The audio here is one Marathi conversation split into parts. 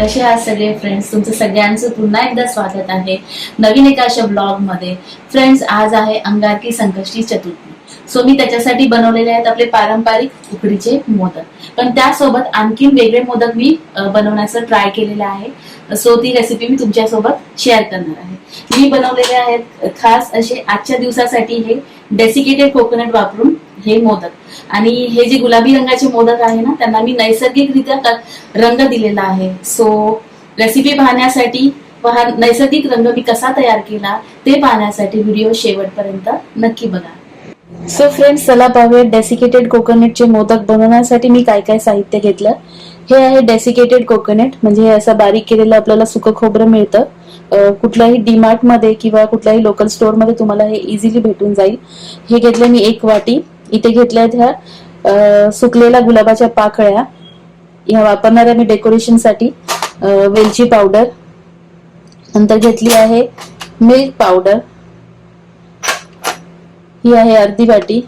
कसे आहात सगळे फ्रेंड्स तुमचं सगळ्यांचं पुन्हा एकदा स्वागत आहे नवीन एका अशा ब्लॉगमध्ये. फ्रेंड्स आज आहे अंगारकी संकष्टी चतुर्थी. सो मी त्याच्यासाठी बनवलेले आहेत आपले पारंपरिक उकडीचे मोदक. पण त्यासोबत आणखी वेगळे मोदक मी बनवण्याचं ट्राय केलेलं आहे. सो ती रेसिपी मी तुमच्यासोबत शेअर करणार आहे. मी बनवलेले आहेत खास असे आजच्या दिवसासाठी हे डेसिकेटेड कोकोनट वापरून हे मोदक. आणि हे जे गुलाबी रंगाचे मोदक आहे ना त्यांना मी नैसर्गिकरित्या रंग दिलेला आहे. सो रेसिपी पाहण्यासाठी पहा नैसर्गिक रंग मी कसा तयार केला ते पाहण्यासाठी व्हिडिओ शेवटपर्यंत नक्की बघा. सो फ्रेंड्स चला पाहूया डेसिकेटेड कोकोनटचे मोदक बनवण्यासाठी मी काय काय साहित्य घेतलं. हे आहे डेसिकेटेड कोकोनट म्हणजे हे असं बारीक केलेलं आपल्याला सुकं खोबरं मिळतं. कुठल्याही डीमार्टमध्ये किंवा कुठल्याही लोकल स्टोअरमध्ये तुम्हाला हे इझिली भेटून जाईल. हे घेतलं मी एक वाटी. इथे घेतल्या आहेत ह्या सुकलेल्या गुलाबाच्या पाकळ्या. ह्या वापरणार आहे मी डेकोरेशनसाठी वेलची पावडर नंतर घेतली आहे मिल्क पावडर ही आहे अर्धी वाटी.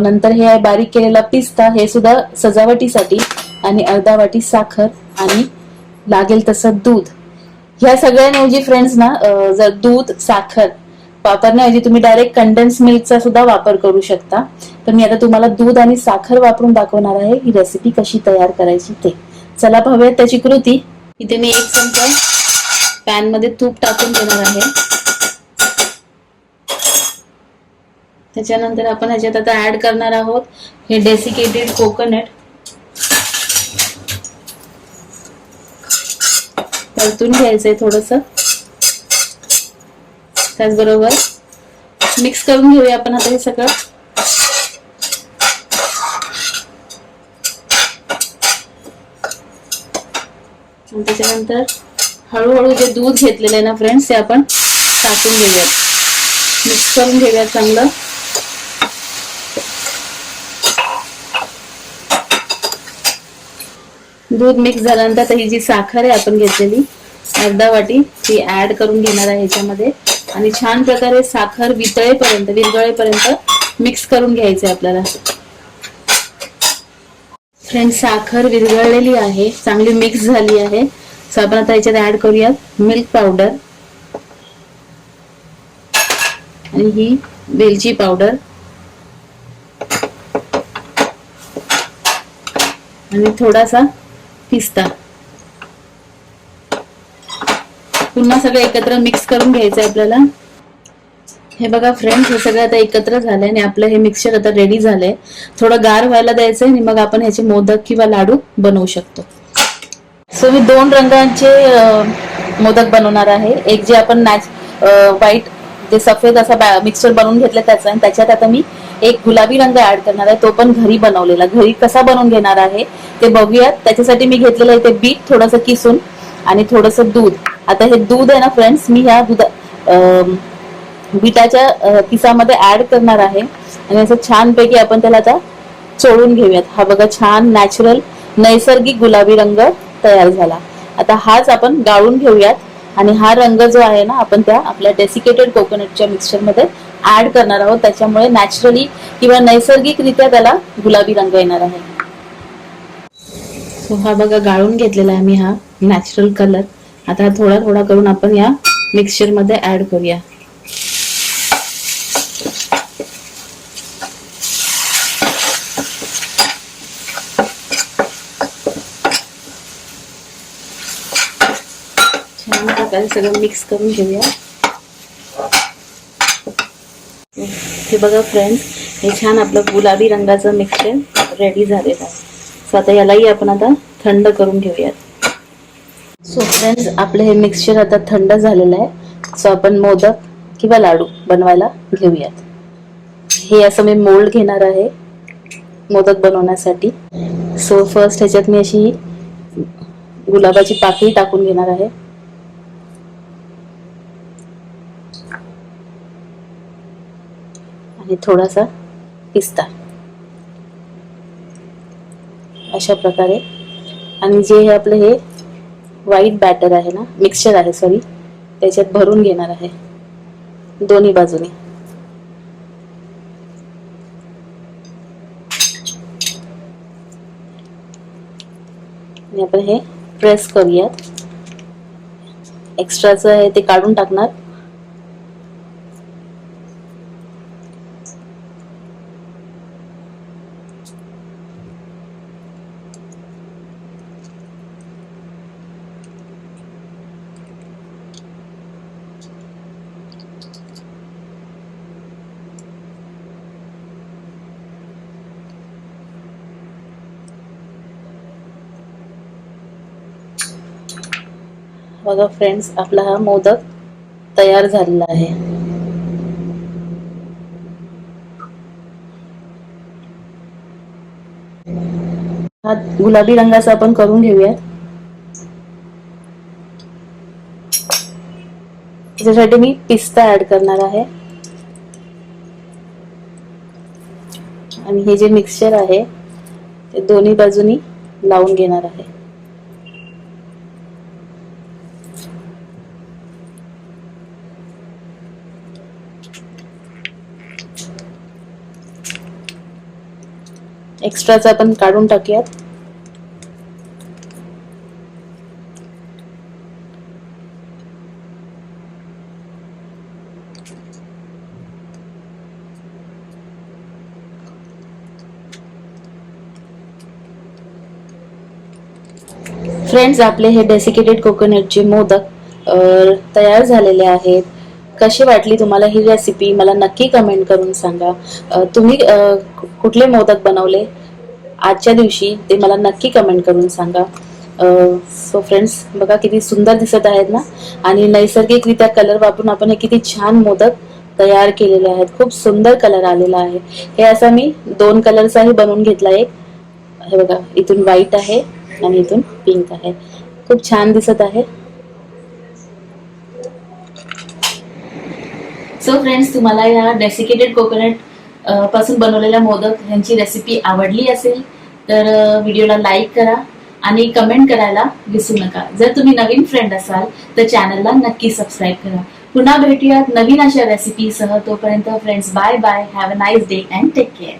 नंतर हे आहे बारीक केलेला पिस्ता हे सुद्धा सजावटीसाठी. आणि अर्धा वाटी साखर आणि लागेल तसं दूध. ह्या सगळ्यांऐवजी फ्रेंड्स ना जर दूध साखर वापरण्याऐवजी तुम्ही डायरेक्ट कंडेन्स मिल्कचा सुद्धा वापर करू शकता. तर मी आता तुम्हाला दूध आणि साखर वापरून दाखवणार आहे. ही रेसिपी कशी तयार करायची ते. चला पाहूयात त्याची कृती. इथे मी एक चमचा पॅनमध्ये तूप टाकून देणार आहे. त्याच्यानंतर आपण ह्याच्यात आता ऍड करणार आहोत हे डेसिकेटेड कोकोनट परतून घ्यायचंय थोडस. त्याचबरोबर मिक्स करून घेऊया आपण आता हे सगळं. त्याच्यानंतर हळूहळू जे दूध घेतलेलं आहे ना फ्रेंड्स ते आपण टाकून घेऊयात. मिक्स करून घेऊयात चांगलं. दूध मिक्स झाल्यानंतर ही जी साखर आहे आपण घेतलेली अर्धा वाटी ती ऍड करून घेणार आहे ह्याच्यामध्ये आणि छान प्रकारे साखर वितळेपर्यंत विरगळेपर्यंत मिक्स करून घ्यायचे आपल्याला. फ्रेंड साखर विरघळलेली आहे. चांगली मिक्स झाली आहे. सो आपण आता याच्यात ऍड करूयात मिल्क पावडर आणि ही वेलची पावडर आणि थोडासा पिस्ता. पुन्हा सगळं एकत्र मिक्स करून घ्यायचं आपल्याला. हे बघा फ्रेंड्स हे सगळं आता एकत्र झालंय आणि आपलं हे मिक्सचर आता रेडी झालंय. थोडं गार व्हायला द्यायचंय आणि मग आपण ह्याचे मोदक किंवा लाडू बनवू शकतो. सो मी दोन रंगांचे मोदक बनवणार आहे. एक जे आपण नॅच व्हाईट जे सफेद असा मिक्सचर बनवून घेतलं त्याचं आणि त्याच्यात आता मी एक गुलाबी रंग ऍड करणार आहे. तो पण घरी बनवलेला. घरी कसा बनवून घेणार आहे ते बघूयात. त्याच्यासाठी मी घेतलेलं आहे ते बीट थोडंसं किसून. आणि थोडंसं दूध. आता हे दूध आहे ना फ्रेंड्स मी ह्या दुधा बिटाच्या किसामध्ये ऍड करणार आहे. आणि असं छानपैकी आपण त्याला आता चोळून घेऊयात. हा बघा छान नॅचरल नैसर्गिक गुलाबी रंग तयार झाला. आता हाच आपण गाळून घेऊयात. आणि हा रंग जो आहे ना आपण त्या आपल्या डेसिकेटेड कोकोनटच्या मिक्सचरमध्ये ऍड करणार आहोत. त्याच्यामुळे नॅचरली किंवा नैसर्गिकरित्या त्याला गुलाबी रंग येणार आहे. सो हा बघा गाळून घेतलेला आहे मी हा नॅचरल कलर आता थोडा थोडा करून आपण या मिक्सचरमध्ये ऍड करूया. छान प्रकारे सगळं मिक्स करून घेऊया. हे बघा फ्रेंड्स हे छान आपलं गुलाबी रंगाचं मिक्सचर रेडी झालेलं आहे. सो आता यालाही आपण आता थंड करून घेऊयात. सो फ्रेंड्स आपलं हे मिक्सचर आता थंड झालेलं आहे. सो आपण मोदक किंवा लाडू बनवायला घेऊयात. हे असं मी मोल्ड घेणार आहे मोदक बनवण्यासाठी. सो फर्स्ट ह्याच्यात मी अशी गुलाबाची पाकळी टाकून घेणार आहे. आणि थोडासा पिस्ता. अशा प्रकारे. आणि जे हे आपलं हे व्हाईट बॅटर आहे ना मिक्सचर आहे सॉरी त्याच्यात भरून घेणार आहे. दोन्ही बाजूने. आपण हे प्रेस करूयात. एक्स्ट्राचं आहे ते काढून टाकणार. बघा फ्रेंड्स आपला हा मोदक तयार झालेला आहे. हा गुलाबी रंगाचा आपण करून घेऊया त्याच्यासाठी मी पिस्ता ऍड करणार आहे. आणि हे जे मिक्सचर आहे ते दोन्ही बाजूनी लावून घेणार आहे. एक्स्ट्राचं आपण काढून टाकूयात. फ्रेंड्स आपले हे डेसिकेटेड कोकोनटचे मोदक तयार झालेले आहेत. कशी वाटली तुम्हाला ही रेसिपी मला नक्की कमेंट करून सांगा. तुम्ही कुठले मोदक बनवले? आजच्या दिवशी ते मला नक्की कमेंट करून सांगा. सो फ्रेंड्स बघा किती सुंदर दिसत आहेत ना? आणि नैसर्गिकरित्या कलर वापरून आपण हे किती छान मोदक तयार केलेले आहेत. खूप सुंदर कलर आलेला आहे. हे असा मी दोन कलरचाही बनवून घेतला एक. हे बघा इथून व्हाईट आहे आणि इथून पिंक आहे. खूप छान दिसत आहे. सो फ्रेंड्स तुम्हाला या डेसिकेटेड कोकोनटपासून बनवलेल्या मोदक यांची रेसिपी आवडली असेल तर व्हिडिओला लाईक करा आणि कमेंट करायला विसरू नका. जर तुम्ही नवीन फ्रेंड असाल तर चॅनलला नक्की सबस्क्राईब करा. पुन्हा भेटूयात नवीन अशा रेसिपीसह तोपर्यंत friends bye bye have a nice day and take care